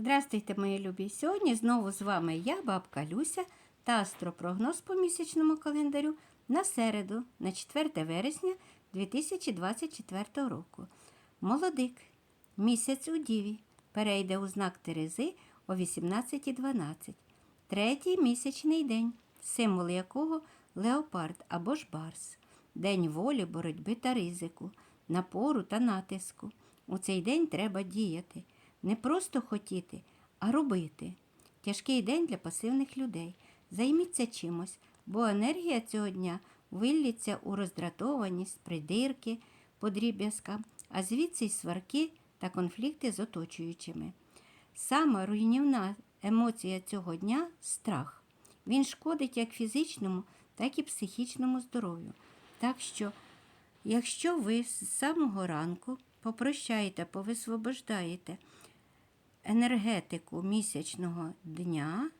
Здравствуйте, мої любі! Сьогодні знову з вами я, бабка Люся, та астропрогноз по місячному календарю на середу, на 4 вересня 2024 року. Молодик, місяць у Діві, перейде у знак Терези о 18.12. Третій місячний день, символ якого леопард або ж барс. День волі, боротьби та ризику, напору та натиску. У цей день треба діяти. Не просто хотіти, а робити. Тяжкий день для пасивних людей. Займіться чимось, бо енергія цього дня виллється у роздратованість, придирки, подріб'язка, а звідси й сварки та конфлікти з оточуючими. Сама руйнівна емоція цього дня страх. Він шкодить як фізичному, так і психічному здоров'ю. Так що, якщо ви з самого ранку попрощаєте, повисвобождаєте енергетику місячного дня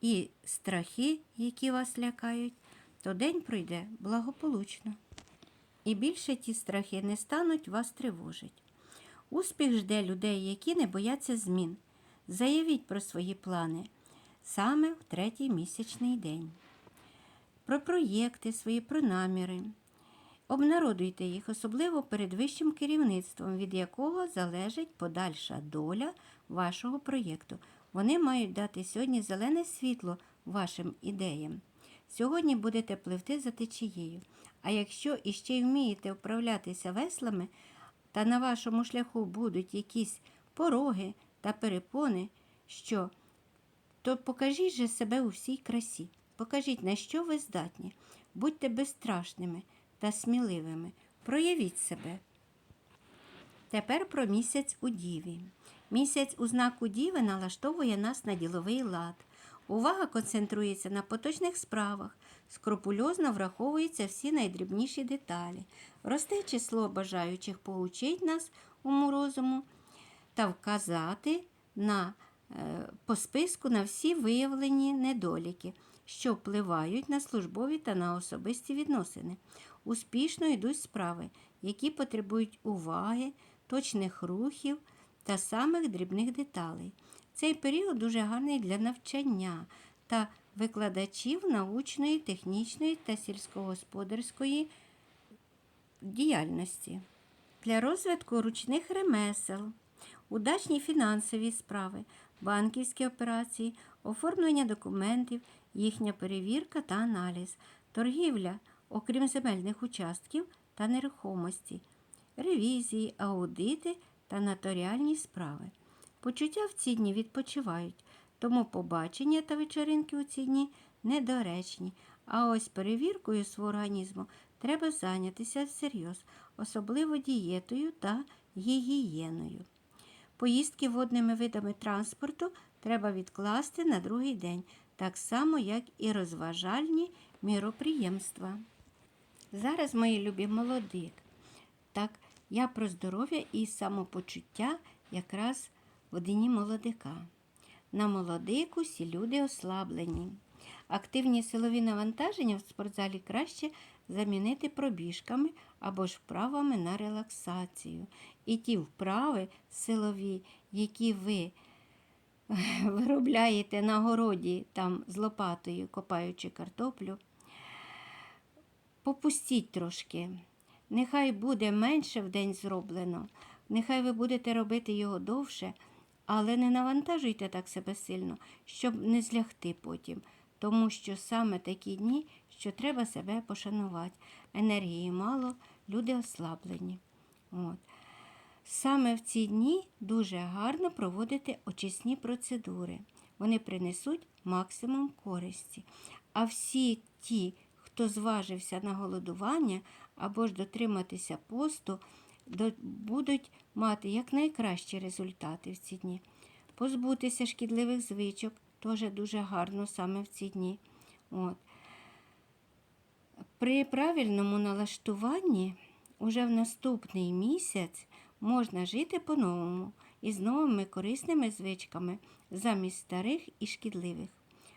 і страхи, які вас лякають, то день пройде благополучно. І більше ті страхи не стануть вас тривожить. Успіх жде людей, які не бояться змін. Заявіть про свої плани саме в третій місячний день. Про проєкти, свої про наміри. Обнародуйте їх, особливо перед вищим керівництвом, від якого залежить подальша доля вашого проєкту. Вони мають дати сьогодні зелене світло вашим ідеям. Сьогодні будете пливти за течією. А якщо іще й вмієте вправлятися веслами, та на вашому шляху будуть якісь пороги та перепони, що, то покажіть же себе у всій красі. Покажіть, на що ви здатні. Будьте безстрашними та сміливими. Проявіть себе. Тепер про місяць у Діві. Місяць у знаку Діви налаштовує нас на діловий лад. Увага концентрується на поточних справах, скрупульозно враховуються всі найдрібніші деталі. Росте число бажаючих поучить нас уму розуму та вказати на, е, по списку на всі виявлені недоліки, що впливають на службові та на особисті відносини. Успішно йдуть справи, які потребують уваги, точних рухів та самих дрібних деталей. Цей період дуже гарний для навчання та викладачів научної, технічної та сільськогосподарської діяльності. Для розвитку ручних ремесел, удачні фінансові справи, банківські операції, оформлення документів, їхня перевірка та аналіз, торгівля, окрім земельних участків та нерухомості, ревізії, аудити та нотаріальні справи. Почуття в ці дні відпочивають, тому побачення та вечеринки у ці дні недоречні. А ось перевіркою свого організму треба зайнятися всерйоз, особливо дієтою та гігієною. Поїздки водними видами транспорту треба відкласти на другий день, так само, як і розважальні міроприємства. Зараз, мої любі молодик, так я про здоров'я і самопочуття якраз в дні молодика. На молодику всі люди ослаблені. Активні силові навантаження в спортзалі краще замінити пробіжками або ж вправами на релаксацію. І ті вправи силові, які ви виробляєте на городі там з лопатою, копаючи картоплю, попустіть трошки. Нехай буде менше в день зроблено, нехай ви будете робити його довше, але не навантажуйте так себе сильно, щоб не злягти потім, тому що саме такі дні, що треба себе пошанувати. Енергії мало, люди ослаблені. От. Саме в ці дні дуже гарно проводити очисні процедури. Вони принесуть максимум користі. А всі ті, хто зважився на голодування або ж дотриматися посту, будуть мати якнайкращі результати в ці дні. Позбутися шкідливих звичок теж дуже гарно саме в ці дні. От. При правильному налаштуванні уже в наступний місяць можна жити по-новому і з новими корисними звичками замість старих і шкідливих.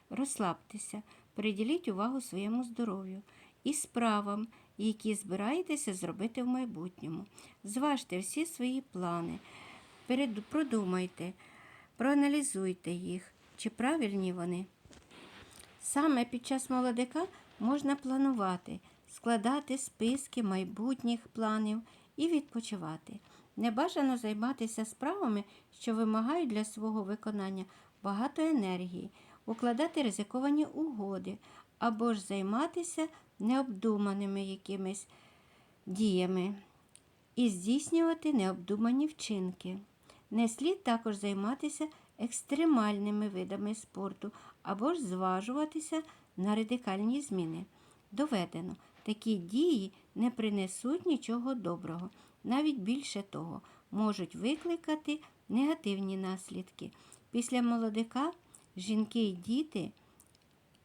Розслабтеся, приділіть увагу своєму здоров'ю і справам, які збираєтеся зробити в майбутньому. Зважте всі свої плани, продумайте, проаналізуйте їх, чи правильні вони. Саме під час молодика можна планувати, складати списки майбутніх планів і відпочивати. Небажано займатися справами, що вимагають для свого виконання багато енергії, укладати ризиковані угоди або ж займатися необдуманими якимись діями і здійснювати необдумані вчинки. Не слід також займатися екстремальними видами спорту або ж зважуватися на радикальні зміни. Доведено, такі дії не принесуть нічого доброго, навіть більше того, можуть викликати негативні наслідки. Після молодика жінки і діти,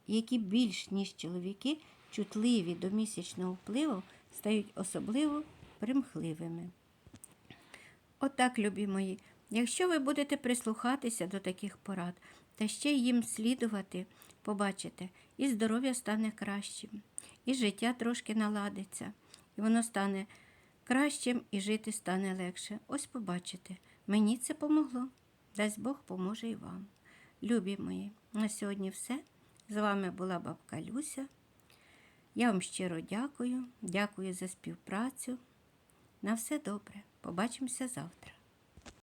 які більш ніж чоловіки, чутливі до місячного впливу, стають особливо примхливими. Отак, любі мої, якщо ви будете прислухатися до таких порад та ще їм слідувати, побачите, і здоров'я стане кращим, і життя трошки наладиться, і воно стане кращим, і жити стане легше. Ось побачите, мені це помогло. Дасть Бог поможе і вам. Любі мої, на сьогодні все. З вами була бабка Люся. Я вам щиро дякую, дякую за співпрацю. На все добре. Побачимося завтра.